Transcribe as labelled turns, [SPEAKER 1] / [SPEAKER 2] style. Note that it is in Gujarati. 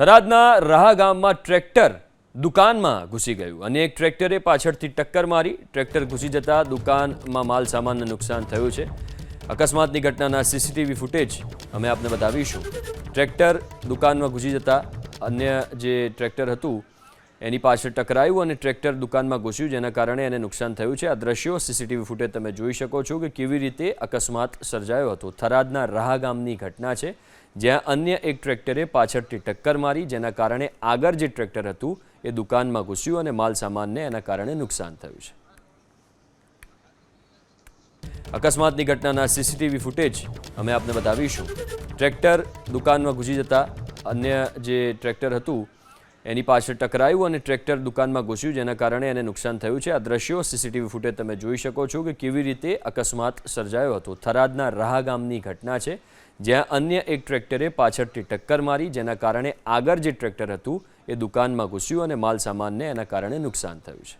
[SPEAKER 1] થરાદના રાહા ગામમાં ટ્રેક્ટર દુકાનમાં ઘૂસી ગયું. અને એક ટ્રેક્ટરે પાછળથી ટક્કર મારી, ટ્રેક્ટર ઘૂસી જતા દુકાનમાં માલ સામાનને નુકસાન થયું છે. અકસ્માતની ઘટનાના સીસીટીવી ફૂટેજ અમે આપને બતાવીશું. ટ્રેક્ટર દુકાનમાં ઘૂસી જતા અન્ય જે ટ્રેક્ટર હતું એની પાછળ ટકરાયું અને ટ્રેક્ટર દુકાનમાં ઘૂસ્યું, જેના કારણે એને નુકસાન થયું છે. આ દ્રશ્યો સીસીટીવી ફૂટેજ તમે જોઈ શકો છો કે કેવી રીતે અકસ્માત સર્જાયો હતો. થરાદના રાહા ગામની ઘટના છે, જ્યાં અન્ય એક ટ્રેક્ટરે પાછળથી ટક્કર મારી, જેના કારણે આગળ જે ટ્રેક્ટર હતું, એ દુકાનમાં ઘૂસ્યું અને માલ સામાનને એના કારણે નુકસાન થયું છે. અકસ્માતની ઘટનાના સીસીટીવી ફૂટેજ અમે આપને બતાવીશું. ટ્રેક્ટર દુકાનમાં ઘૂસી જતા અન્ય જે ટ્રેક્ટર હતું એની પાછળ ટકરાયું અને ટ્રેક્ટર દુકાનમાં ઘૂસ્યું, જેના કારણે એને નુકસાન થયું છે. આ દ્રશ્યો સીસીટીવી ફૂટેજ તમે જોઈ શકો છો કે કેવી રીતે અકસ્માત સર્જાયો હતો. થરાદના રાહા ગામની ઘટના છે, જ્યાં અન્ય એક ટ્રેક્ટરે પાછળથી ટક્કર મારી, જેના કારણે આગળ જે ટ્રેક્ટર હતું, એ દુકાનમાં ઘૂસ્યું અને માલ સામાનને એના કારણે નુકસાન થયું છે.